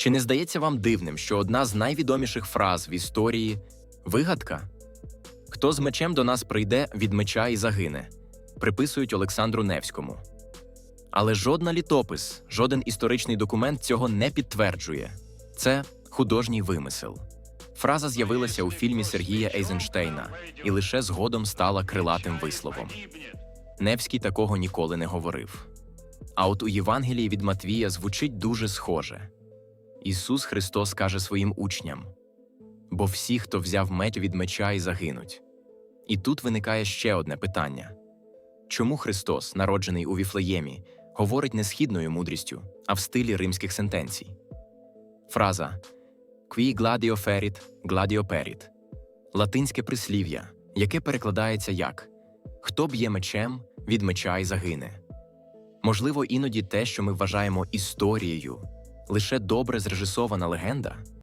Чи не здається вам дивним, що одна з найвідоміших фраз в історії вигадка? Хто з мечем до нас прийде від меча і загине, приписують Олександру Невському. Але жодна літопис, жоден історичний документ цього не підтверджує. Це художній вимисел. Фраза з'явилася у фільмі Сергія Ейзенштейна і лише згодом стала крилатим висловом. Невський такого ніколи не говорив. А от у Євангелії від Матвія звучить дуже схоже. Ісус Христос каже своїм учням: бо всі, хто взяв меч від меча і загинуть. І тут виникає ще одне питання: чому Христос, народжений у Віфлеємі, говорить не східною мудрістю, а в стилі римських сентенцій? Фраза Qui gladio ferit, gladio perit латинське прислів'я, яке перекладається як Хто б'є мечем, від меча й загине. Можливо, іноді те, що ми вважаємо історією, лише добре зрежисована легенда.